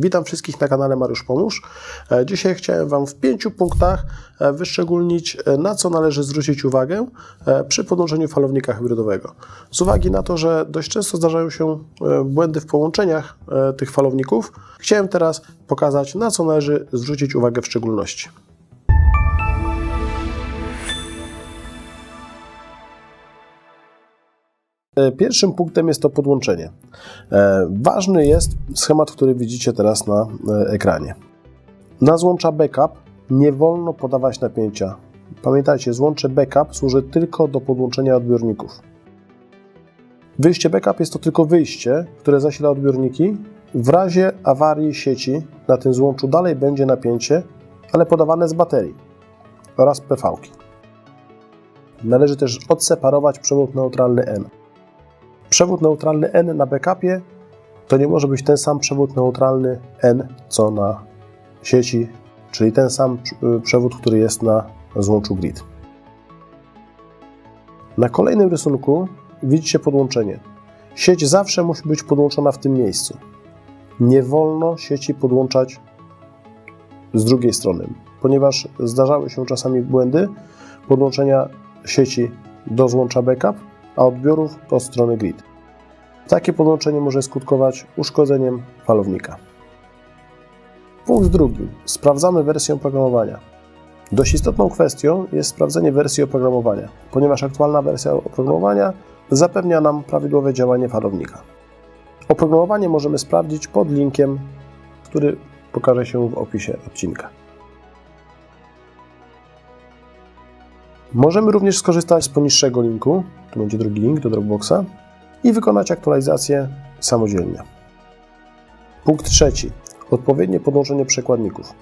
Witam wszystkich na kanale Mariusz Pomóż. E, Dzisiaj chciałem Wam w pięciu punktach e, wyszczególnić, e, na co należy zwrócić uwagę przy podłączeniu falownika hybrydowego. Z uwagi na to, że dość często zdarzają się błędy w połączeniach tych falowników, chciałem teraz pokazać, na co należy zwrócić uwagę w szczególności. Pierwszym punktem jest to podłączenie. E, Ważny jest schemat, który widzicie teraz na e, ekranie. Na złącza backup nie wolno podawać napięcia. Pamiętajcie, złącze backup służy tylko do podłączenia odbiorników. Wyjście backup jest to tylko wyjście, które zasila odbiorniki. W razie awarii sieci na tym złączu dalej będzie napięcie, ale podawane z baterii oraz PV. -ki. Należy też odseparować przewód neutralny N. Przewód neutralny N na backupie to nie może być ten sam przewód neutralny N, co na sieci, czyli ten sam y, przewód, który jest na złączu grid. Na kolejnym rysunku widzicie podłączenie. Sieć zawsze musi być podłączona w tym miejscu. Nie wolno sieci podłączać z drugiej strony, ponieważ zdarzały się czasami błędy podłączenia sieci do złącza backup, a odbiorów od strony grid. Takie podłączenie może skutkować uszkodzeniem falownika. Punkt drugi. Sprawdzamy wersję oprogramowania. Dość istotną kwestią jest sprawdzenie wersji oprogramowania, ponieważ aktualna wersja oprogramowania zapewnia nam prawidłowe działanie falownika. Oprogramowanie możemy sprawdzić pod linkiem, który pokaże się w opisie odcinka. Możemy również skorzystać z poniższego linku, tu będzie drugi link do Dropboxa, i wykonać aktualizację samodzielnie. Punkt trzeci. Odpowiednie podłączenie przekładników.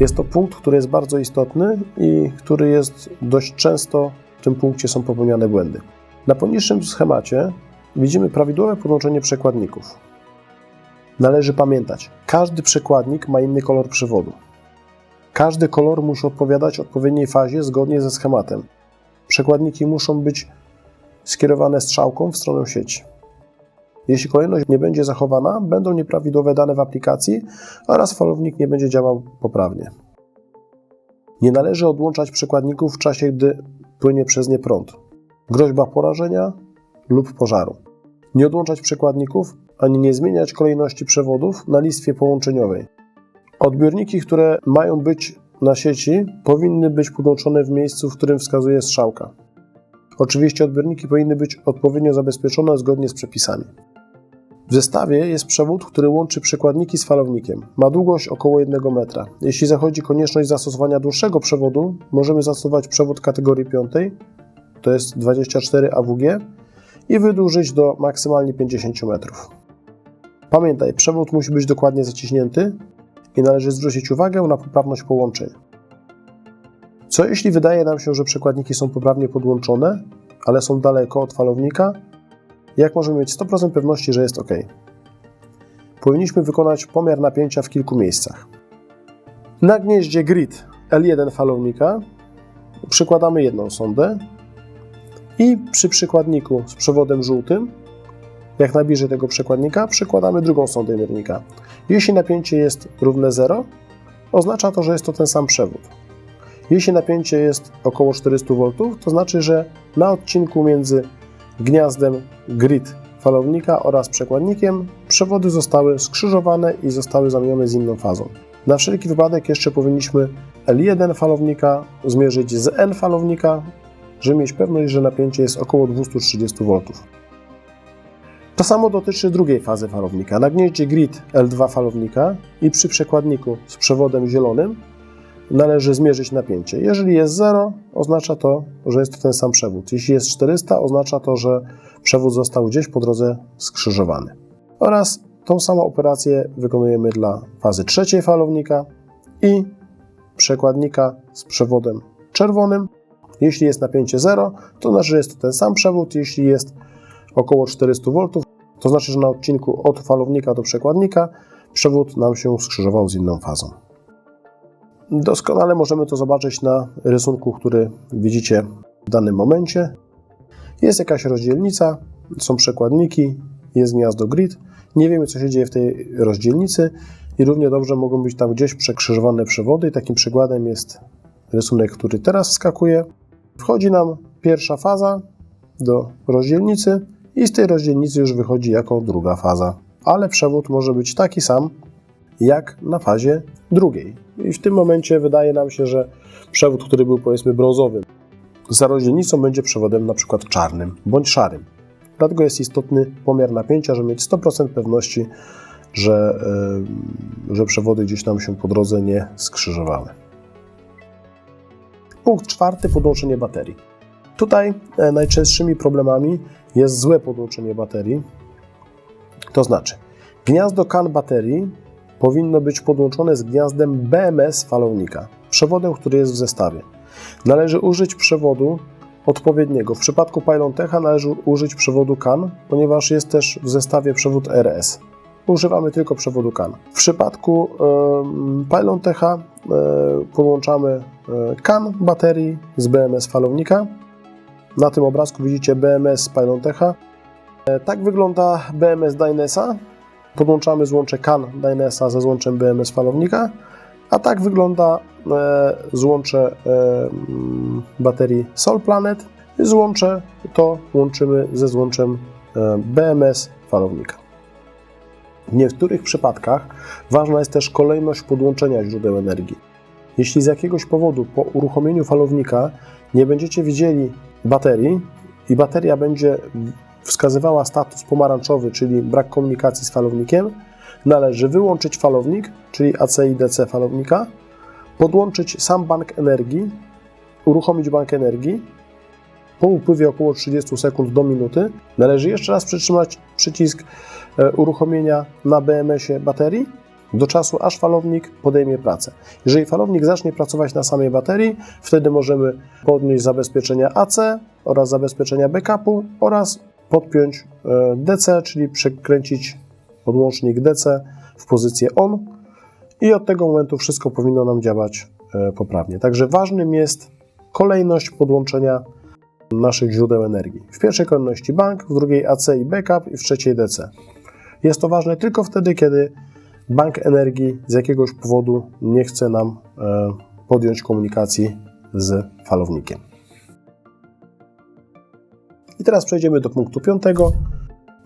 Jest to punkt, który jest bardzo istotny i który jest dość często w tym punkcie są popełniane błędy. Na poniższym schemacie widzimy prawidłowe podłączenie przekładników. Należy pamiętać, każdy przekładnik ma inny kolor przewodu. Każdy kolor musi odpowiadać odpowiedniej fazie zgodnie ze schematem. Przekładniki muszą być skierowane strzałką w stronę sieci. Jeśli kolejność nie będzie zachowana, będą nieprawidłowe dane w aplikacji oraz falownik nie będzie działał poprawnie. Nie należy odłączać przekładników w czasie, gdy płynie przez nie prąd. Groźba porażenia lub pożaru. Nie odłączać przekładników ani nie zmieniać kolejności przewodów na listwie połączeniowej. Odbiorniki, które mają być na sieci, powinny być podłączone w miejscu, w którym wskazuje strzałka. Oczywiście odbiorniki powinny być odpowiednio zabezpieczone zgodnie z przepisami. W zestawie jest przewód, który łączy przekładniki z falownikiem. Ma długość około 1 metra. Jeśli zachodzi konieczność zastosowania dłuższego przewodu, możemy zastosować przewód kategorii 5, to jest 24 AWG, i wydłużyć do maksymalnie 50 metrów. Pamiętaj, przewód musi być dokładnie zaciśnięty i należy zwrócić uwagę na poprawność połączeń. Co jeśli wydaje nam się, że przekładniki są poprawnie podłączone, ale są daleko od falownika? Jak możemy mieć 100% pewności, że jest OK? Powinniśmy wykonać pomiar napięcia w kilku miejscach. Na gnieździe grid L1 falownika przykładamy jedną sondę i przy przykładniku z przewodem żółtym, jak najbliżej tego przekładnika, przykładamy drugą sondę miernika. Jeśli napięcie jest równe 0, oznacza to, że jest to ten sam przewód. Jeśli napięcie jest około 400 V, to znaczy, że na odcinku między gniazdem grid falownika oraz przekładnikiem przewody zostały skrzyżowane i zostały zamienione z inną fazą. Na wszelki wypadek jeszcze powinniśmy L1 falownika zmierzyć z N falownika, żeby mieć pewność, że napięcie jest około 230 V. To samo dotyczy drugiej fazy falownika. Na gnieździe grid L2 falownika i przy przekładniku z przewodem zielonym należy zmierzyć napięcie. Jeżeli jest 0, oznacza to, że jest to ten sam przewód. Jeśli jest 400, oznacza to, że przewód został gdzieś po drodze skrzyżowany. Oraz tą samą operację wykonujemy dla fazy trzeciej falownika i przekładnika z przewodem czerwonym. Jeśli jest napięcie 0, to znaczy, że jest to ten sam przewód. Jeśli jest około 400 V, to znaczy, że na odcinku od falownika do przekładnika przewód nam się skrzyżował z inną fazą. Doskonale możemy to zobaczyć na rysunku, który widzicie w danym momencie. Jest jakaś rozdzielnica, są przekładniki, jest gniazdo grid Nie wiemy, co się dzieje w tej rozdzielnicy i równie dobrze mogą być tam gdzieś przekrzyżowane przewody. Takim przykładem jest rysunek, który teraz wskakuje. Wchodzi nam pierwsza faza do rozdzielnicy i z tej rozdzielnicy już wychodzi jako druga faza. Ale przewód może być taki sam jak na fazie drugiej. I w tym momencie wydaje nam się, że przewód, który był powiedzmy brązowy, za rozdzielnicą będzie przewodem na przykład czarnym bądź szarym. Dlatego jest istotny pomiar napięcia, żeby mieć 100% pewności, że, yy, że przewody gdzieś nam się po drodze nie skrzyżowały. Punkt czwarty, podłączenie baterii. Tutaj e, najczęstszymi problemami jest złe podłączenie baterii. To znaczy, gniazdo CAN baterii powinno być podłączone z gniazdem BMS falownika, przewodem, który jest w zestawie. Należy użyć przewodu odpowiedniego. W przypadku Pylontecha należy użyć przewodu CAN, ponieważ jest też w zestawie przewód RS. Używamy tylko przewodu CAN. W przypadku y, Pylontecha y, podłączamy y, CAN baterii z BMS falownika. Na tym obrazku widzicie BMS Pylontecha. E, tak wygląda BMS Dynesa. Podłączamy złącze CAN Dynesa ze złączem BMS falownika. A tak wygląda e, złącze e, baterii Sol Planet. Złącze to łączymy ze złączem BMS falownika. W niektórych przypadkach ważna jest też kolejność podłączenia źródeł energii. Jeśli z jakiegoś powodu po uruchomieniu falownika nie będziecie widzieli baterii i bateria będzie wskazywała status pomarańczowy, czyli brak komunikacji z falownikiem, należy wyłączyć falownik, czyli AC i DC falownika, podłączyć sam bank energii, uruchomić bank energii. Po upływie około 30 sekund do minuty należy jeszcze raz przytrzymać przycisk e, uruchomienia na BMS-ie baterii do czasu, aż falownik podejmie pracę. Jeżeli falownik zacznie pracować na samej baterii, wtedy możemy podnieść zabezpieczenia AC oraz zabezpieczenia backupu oraz podpiąć e, DC, czyli przekręcić podłącznik DC w pozycję ON i od tego momentu wszystko powinno nam działać e, poprawnie. Także ważnym jest kolejność podłączenia naszych źródeł energii. W pierwszej kolejności bank, w drugiej AC i backup i w trzeciej DC. Jest to ważne tylko wtedy, kiedy bank energii z jakiegoś powodu nie chce nam e, podjąć komunikacji z falownikiem. I teraz przejdziemy do punktu piątego.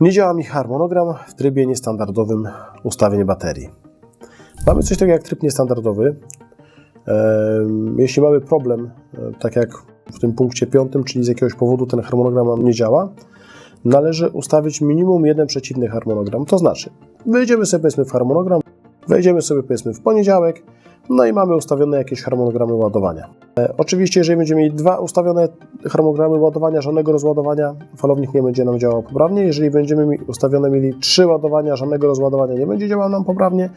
Nie działa mi harmonogram w trybie niestandardowym ustawień baterii. Mamy coś takiego jak tryb niestandardowy. Jeśli mamy problem, e, tak jak w tym punkcie piątym, czyli z jakiegoś powodu ten harmonogram nie działa, należy ustawić minimum jeden przeciwny harmonogram. To znaczy, wejdziemy sobie powiedzmy w harmonogram, wejdziemy sobie powiedzmy w poniedziałek, no i mamy ustawione jakieś harmonogramy ładowania. E, oczywiście, jeżeli będziemy mieli dwa ustawione harmonogramy ładowania, żadnego rozładowania, falownik nie będzie nam działał poprawnie. Jeżeli będziemy mi ustawione mieli trzy ładowania, żadnego rozładowania nie będzie działał nam poprawnie.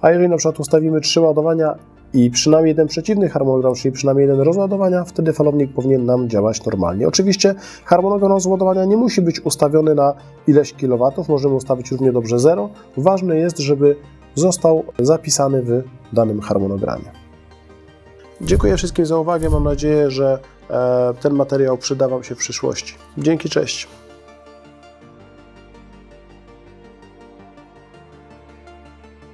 A jeżeli na przykład ustawimy trzy ładowania i przynajmniej jeden przeciwny harmonogram, czyli przynajmniej jeden rozładowania, wtedy falownik powinien nam działać normalnie. Oczywiście harmonogram rozładowania nie musi być ustawiony na ileś kilowatów, możemy ustawić równie dobrze 0. Ważne jest, żeby został zapisany w danym harmonogramie. Dziękuję wszystkim za uwagę. Mam nadzieję, że e, ten materiał przyda Wam się w przyszłości. Dzięki, cześć.